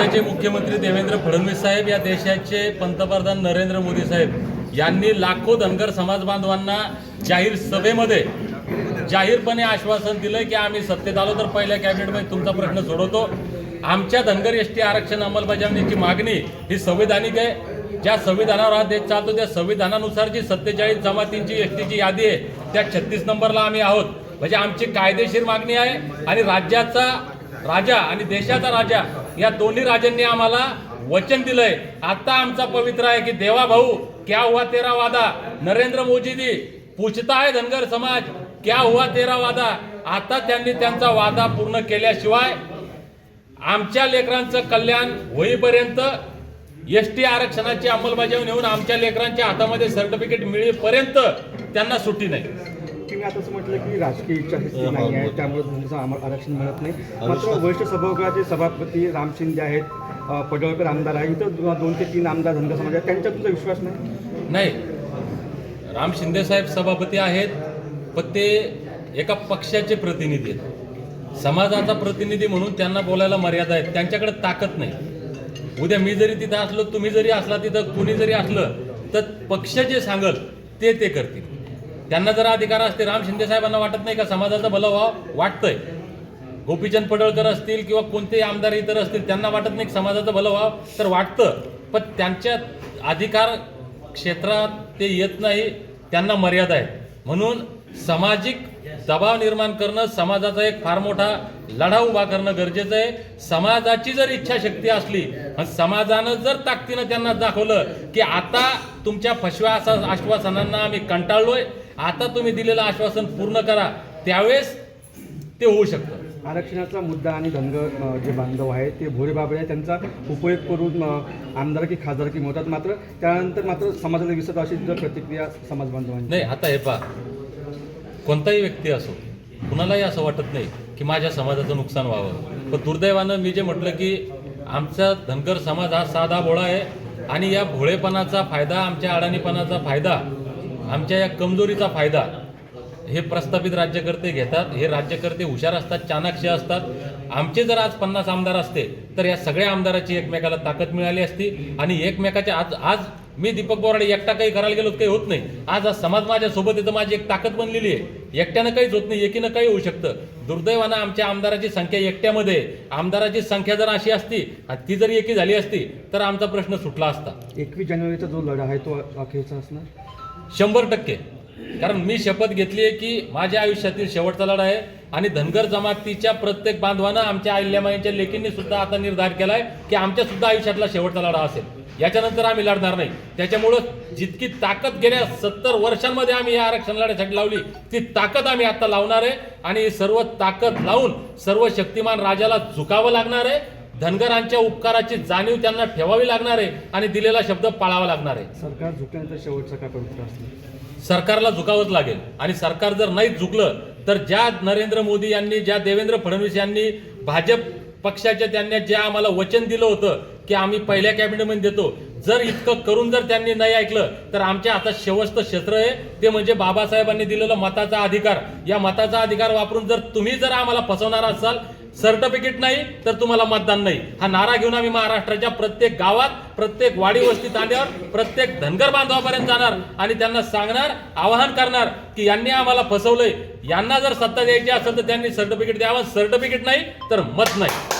राज्याचे मुख्यमंत्री देवेंद्र फडणवीस साहेब या देशाचे पंतप्रधान नरेंद्र मोदी साहेब यांनी लाखो धनगर समाज बांधवांना जाहीर सभेमध्ये जाहीरपणे आश्वासन दिलं की आम्ही सत्तेत आलो तर पहिल्या कॅबिनेटमध्ये तुमचा प्रश्न सोडवतो. आमच्या धनगर एस टी आरक्षण अंमलबजावणीची मागणी ही संविधानिक आहे. ज्या संविधानावर हा देश चालतो त्या संविधानानुसार जी सत्तेचाळीस जमातींची एस टीची यादी आहे त्या छत्तीस नंबरला आम्ही आहोत. म्हणजे आमची कायदेशीर मागणी आहे आणि राज्याचा राजा आणि देशाचा राजा या दोन्ही राजांनी आम्हाला वचन दिलंय. आता आमचा पवित्र आहे की देवा भाऊ क्या हुआ तेरा वादा? नरेंद्र मोदीजी पूछता आहे धनगर समाज क्या हुआ तेरा वादा? आता त्यांनी त्यांचा वादा पूर्ण केल्याशिवाय आमच्या लेकरांचं कल्याण होईपर्यंत एस टी आरक्षणाची अंमलबजावणी होऊन आमच्या लेकरांच्या हातामध्ये सर्टिफिकेट मिळेपर्यंत त्यांना सुट्टी नाही. तुम्ही आता असं म्हटलं की राजकीय इच्छाशक्ती नाही आहे त्यामुळे तुमचं आरक्षण मिळत नाही. मात्र वरिष्ठ सभागृहाचे सभापती राम शिंदे आहेत पडळकर आमदार आहे इथं दोन ते तीन आमदार धनगर समाज आहेत. त्यांच्यात तुमचा विश्वास नाही? नाही. राम शिंदे साहेब सभापती आहेत पण ते एका पक्षाचे प्रतिनिधी आहेत. समाजाचा प्रतिनिधी म्हणून त्यांना बोलायला मर्यादा आहेत. त्यांच्याकडे ताकद नाही. उद्या मी जरी तिथं असलो तुम्ही जरी असला तिथं कुणी जरी असलं तर पक्ष जे सांगल ते ते करतील. त्यांना जर अधिकार असते राम शिंदे साहेबांना वाटत नाही का समाजाचं भलं व्हावं वाटतंय. गोपीचंद पडळकर असतील किंवा कोणतेही आमदार इतर असतील त्यांना वाटत नाही समाजाचं भलं व्हावं तर वाटतं. पण त्यांच्या अधिकार क्षेत्रात ते येत नाही त्यांना मर्यादा आहे. म्हणून सामाजिक दबाव निर्माण करणं समाजाचा एक फार मोठा लढा उभा करणं गरजेचं आहे. समाजाची जर इच्छाशक्ती असली समाजानं जर ताकदीनं त्यांना दाखवलं की आता तुमच्या फसव्या असा आश्वासनांना आम्ही कंटाळलोय आता तुम्ही दिलेलं आश्वासन पूर्ण करा त्यावेळेस ते होऊ शकतं. आरक्षणाचा मुद्दा आणि धनगर जे बांधव आहेत ते भोरे बाबळे आहेत त्यांचा उपयोग करून आमदारकी खासदारकी मिळवतात मात्र त्यानंतर मात्र समाजाला विसरत अशी जर प्रतिक्रिया समाज बांधवांची. नाही आता हे पहा. कोणताही व्यक्ती असो कुणालाही असं वाटत नाही की माझ्या समाजाचं नुकसान व्हावं. पण दुर्दैवानं मी जे म्हटलं की आमचा धनगर समाज हा साधा भोळा आहे आणि या भोळेपणाचा फायदा आमच्या अडाणीपणाचा फायदा आमच्या या कमजोरीचा फायदा हे प्रस्थापित राज्यकर्ते घेतात हे राज्यकर्ते हुशार असतात चाणाक्ष असतात. आमचे जर आज पन्नास आमदार असते तर या सगळ्या आमदाराची एकमेकाला ताकद मिळाली असती आणि एकमेकाच्या आज आज मी दीपक बोराडे एकटा काही करायला गेलो काही होत नाही. आज आज समाज माझ्यासोबत इथं येतं माझी एक ताकद बनलेली आहे. एकट्यानं काहीच होत नाही एकीनं काही होऊ शकतं. दुर्दैवानं आमच्या आमदाराची संख्या एकट्यामध्ये आमदाराची संख्या जर अशी असती आणि ती जर एकी झाली असती तर आमचा प्रश्न सुटला असता. एकवीस जानेवारीचा जो लढा आहे तो अखेरचा असणार? शंभर टक्के. कारण मी शपथ घेतली आहे की माझ्या आयुष्यातील शेवटचा लढा आहे आणि धनगर जमातीच्या प्रत्येक बांधवानं आमच्या अहिल्यामाईंच्या लेकींनी सुद्धा आता निर्धार केला आहे की आमच्या सुद्धा आयुष्यातला शेवटचा लढा असेल. याच्यानंतर आम्ही लढणार नाही. त्याच्यामुळं जितकी ताकद गेल्या सत्तर वर्षांमध्ये आम्ही या आरक्षण लढ्यासाठी लावली ती ताकद आम्ही आता लावणार आहे आणि सर्व ताकद लावून सर्व शक्तिमान राजाला झुकावं लागणार आहे. धनगरांच्या उपकाराची जाणीव त्यांना ठेवावी लागणार आहे आणि दिलेला शब्द पाळावा लागणार आहे. सरकार झुकल्यानंतर शेवटचा काय पवित्र सरकारला झुकावंच लागेल. आणि सरकार जर नाही झुकलं तर ज्या नरेंद्र मोदी यांनी ज्या देवेंद्र फडणवीस यांनी भाजप पक्षाच्या त्यांनी जे आम्हाला वचन दिलं होतं की आम्ही पहिल्या कॅबिनेटमध्ये देतो जर इतकं करून जर त्यांनी नाही ऐकलं तर आमच्या हातात शेवटचं क्षेत्र आहे. ते म्हणजे बाबासाहेबांनी दिलेलं मताचा अधिकार. या मताचा अधिकार वापरून जर तुम्ही जर आम्हाला फसवणार असाल सर्टिफिकेट नाही तर तुम्हाला मतदान नाही. हा नारा घेऊन आम्ही महाराष्ट्राच्या प्रत्येक गावात प्रत्येक वाडी वस्ती तांड्यावर प्रत्येक धनगर बांधवापर्यंत जाणार आणि त्यांना सांगणार आवाहन करणार की यांनी आम्हाला फसवलंय. यांना जर सत्ता द्यायची असेल तर त्यांनी सर्टिफिकेट द्यावं. सर्टिफिकेट नाही तर मत नाही.